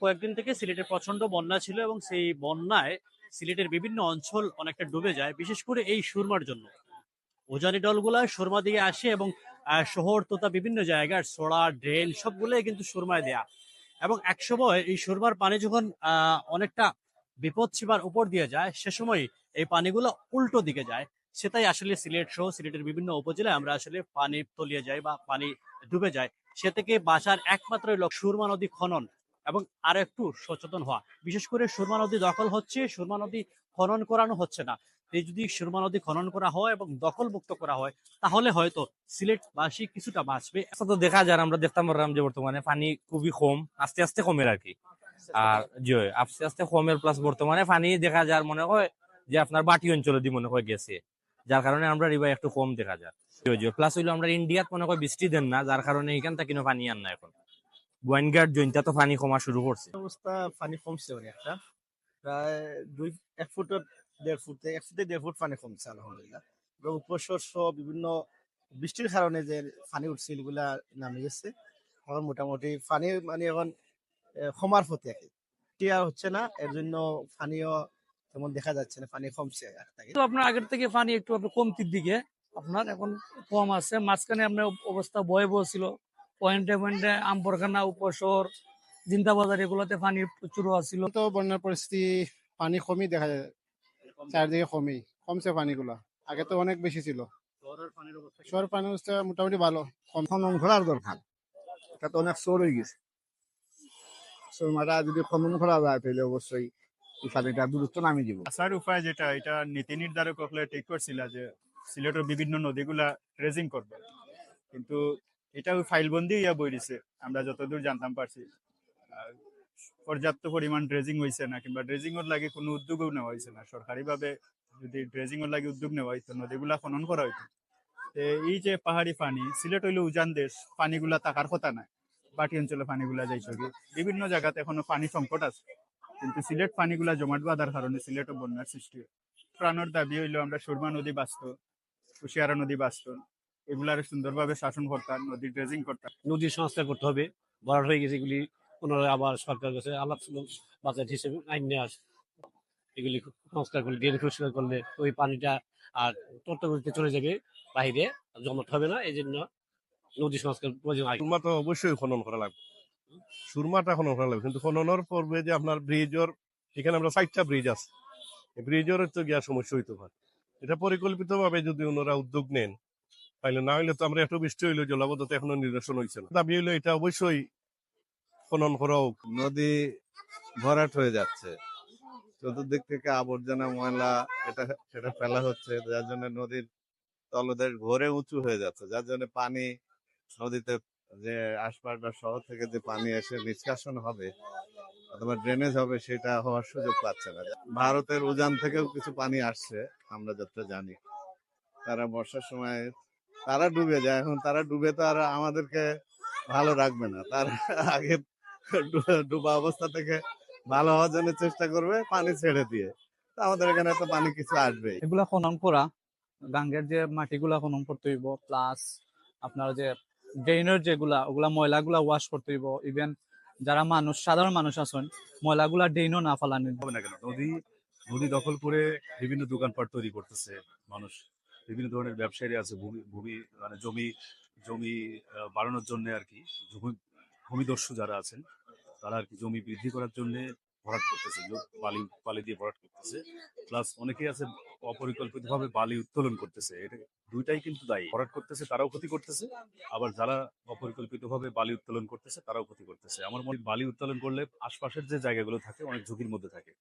কয়েকদিন থেকে সিলেটে প্রচণ্ড বন্যা ছিল এবং সেই বন্যায় সিলেটের বিভিন্ন অঞ্চল অনেকটা ডুবে যায়, বিশেষ করে এই সুরমার জন্য। উজানি দলগুলা সুরমা দিয়ে আসে এবং শহর তথা বিভিন্ন জায়গার সোড়া, ড্রেন সবগুলোই কিন্তু সুরমায় দেয়া। এবং এক সময় এই সুরমার পানি যখন অনেকটা বিপদ সীমার উপর দিয়ে যায়, সে সময় এই পানিগুলো উল্টো দিকে যায়। সেটাই আসলে সিলেট সহ সিলেটের বিভিন্ন উপজেলায় আমরা আসলে পানি তলিয়ে যাই বা পানি ডুবে যায়। সে থেকে বাঁচার একমাত্র সুরমা নদী খনন। এবং আরও একটু সচেতন হওয়া। বিশেষ করে সুরমা নদী দখল হচ্ছে, সুরমা নদী খনন করানো হচ্ছে না। যদি সুরমা নদী খনন করা হয় এবং দখল মুক্ত করা হয়, তাহলে হয়তো সিলেটবাসী কিছুটা বাঁচবে। তো দেখা যায়, আমরা দেখতাম যে বর্তমানে পানি খুবই কম, আস্তে আস্তে কমের আর কি আর জি, আস্তে আস্তে কমের প্লাস বর্তমানে পানি দেখা যায় মনে হয় যে আপনার বাটি অঞ্চলে দিয়ে মনে হয় গেছে। যার কারণে আমরা রিভার একটু কম দেখা যায়। প্লাস হইল আমরা ইন্ডিয়াত মনে হয় বৃষ্টি দেন না, যার কারণে এখান থেকে পানি আন না এখন। গোয়েনগার্ড জৈনটা তো পানি কমা শুরু করছে। অবস্থা পানি কমছে অনেকটা প্রায় দুই এক ফুটের দেড় ফুট থেকে এক ফুটে দেড় ফুট পানি কমছে আলহামদুলিল্লাহ। এবং উপসর সহ বিভিন্ন বৃষ্টির কারণে যে পানি উঠছে এগুলা নামে গেছে এখন মোটামুটি পানি মানে এখন কমার পথে। আর কি আর হচ্ছে না এর জন্য পানিও তেমন দেখা যাচ্ছে না পানি কমছে তো আপনার আগের থেকে পানি একটু আপনার কমতির দিকে আপনার এখন কম আছে। মাঝখানে আপনার অবস্থা ভয়াবহ ছিল। পয়েন্টে পয়েন্টে আমপরখানা উপশহর জিন্দাবাজার এগুলোতে পানি প্রচুর আছিল। তো বন্যার পরিস্থিতি পানি কমই দেখা যায় চারদিকে কমই কমছে পানিগুলা। আগে তো অনেক বেশি ছিল। শহর পানি অবস্থা মোটামুটি ভালো কম। খনন করার দরকার। এটা তো অনেক চোর হয়ে গেছে। চোরমাটা যদি খনন করা যায় তাহলে অবশ্যই এই পানিটা দূরত্ব নামিয়ে দিব। আসার উপায় যেটা এটা নীতি নির্ধারক হলে ঠিক করছিল যে সিলেটের বিভিন্ন নদীগুলা ট্রেজিং করবে। কিন্তু এটা ওই ফাইলবন্দি ইয়া বই দিছে আমরা যতদূর জানতাম পারছি। পর্যাপ্ত পরিমাণ ড্রেজিং হয়েছে না, কিংবা ড্রেজিং এর লাগে কোনো উদ্যোগও নেওয়া হয়েছে না। সরকারিভাবে যদি ড্রেজিং এর লাগে উদ্যোগ নেওয়া হইতো, নদীগুলা খনন করা হইতো। এই যে পাহাড়ি পানি, সিলেট হইল উজান দেশ, পানিগুলা থাকার কথা না। বাটি অঞ্চলে পানিগুলা যাইছে বিভিন্ন জায়গাতে এখনও পানি সংকট আছে। কিন্তু সিলেট পানিগুলা জমাট বাঁধার কারণে সিলেটও বন্যার সৃষ্টি প্রাণর দাবি হইল আমরা সুরমা নদী বাঁচত, কুশিয়ারা নদী বাঁচত। এগুলার সুন্দরভাবে শাসন করতাম নদী ড্রেজিং করতাম নদী সংস্কার করতে হবে। ভরাট হয়ে গেছে এগুলি পুনরায় আবার সরকার কাছে আলাপ বাজেট হিসেবে আইন নিয়ে আসে এগুলি সংস্কার করলে ড্রেন পরিষ্কার করলে ওই পানিটা আর তত্ত্বগুলিতে চলে যাবে বাইরে জমাট হবে না এই জন্য নদী সংস্কার প্রয়োজন সুরমা তো অবশ্যই খনন করা লাগবে। সুরমাটা খনন করা লাগবে কিন্তু খননের পূর্বে যে আপনার ব্রিজের এখানে আমরা চারটা ব্রিজ আছে। এই ব্রিজের তো গিয়া সমস্যা হইতে পারে। এটা পরিকল্পিত ভাবে যদি ওনারা উদ্যোগ নেন তাইলে না হইলে তো আমরা এত বৃষ্টি হইল জলাবদ্ধতা এখনও নিরসন হয়েছে না। দাবি হইল এটা অবশ্যই খনন করা হোক। নদী ভরাট হয়ে যাচ্ছে। চতুর্দিক থেকে আবর্জনা, ময়লা, এটা, সেটা ফেলা হচ্ছে। যার জন্য নদীর তলদেশ ঘরে উঁচু হয়ে যাচ্ছে। যার জন্য পানি নদীতে যে আশপাশ বা শহর থেকে যে পানি এসে নিষ্কাশন হবে অথবা ড্রেনেজ হবে সেটা হওয়ার সুযোগ পাচ্ছে না। ভারতের উজান থেকেও কিছু পানি আসছে, আমরা যতটা জানি। তারা বর্ষার সময় তারা ডুবে যায়। এখন তারা ডুবে তো আর আমাদেরকে ভালো রাখবে না। তার আগে ডুবা অবস্থা থেকে ভালো হওয়ার জন্য চেষ্টা করবে পানি ছেড়ে দিয়ে। তো আমাদের এখানে তো পানি কিছু আসবে এগুলা খনন করা গাঙ্গের যে মাটিগুলা খনন করতে হইব প্লাস আপনার যে ড্রেনের যেগুলা ওগুলা ময়লাগুলা ওয়াশ করতে হইব। ইভেন যারা মানুষ সাধারণ মানুষ আছেন ময়লাগুলা ড্রেনও না ফালানি হবে না কেন? নদী নদী দখল করে বিভিন্ন দোকানপাট তৈরি করতেছে মানুষ। বিভিন্ন ধরনের ব্যবসায়ী আছে, ভূমি ভূমি মানে জমি জমি বাড়ানোর জন্য আর কি ভূমি ভূমিদস্যু যারা আছেন, তারা আর কি জমি বৃদ্ধি করার জন্য ভরাট করতেছে বালি বালি দিয়ে ভরাট করতেছে। প্লাস অনেকেই আছে অপরিকল্পিতভাবে বালি উত্তোলন করতেছে, এটা দুইটাই কিন্তু দায়ী। ভরাট করতেছে, তারাও ক্ষতি করতেছে, আবার যারা অপরিকল্পিতভাবে বালি উত্তোলন করতেছে, তারাও ক্ষতি করতেছে। আমার মনে বালি উত্তোলন করলে আশপাশের যে জায়গাগুলো থাকে, অনেক ঝুঁকির মধ্যে থাকে।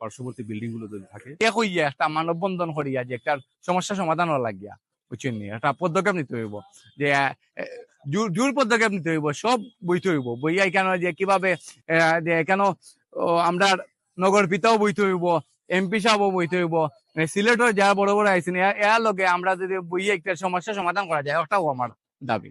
পার্শ্ববর্তী বিল্ডিংগুলো যদি থাকে। এ কইয়া একটা মানববন্ধন করিয়া যে একটা সমস্যা সমাধান লাগিয়া, বুঝছেন একটা পদক্ষেপ নিতে হইব। যে জোর পদক্ষেপ নিতে হইব, সব বইতে হইব। বইয়া কেন যে কীভাবে যে কেন আমরা নগর পিতাও বইতে হইব, এমপি সাহেবও বইতে হইব মানে সিলেটর যারা বড় বড় আইসিন এর লগে আমরা যদি বইয়ে একটা সমস্যা সমাধান করা যায়, ওটাও আমার দাবি।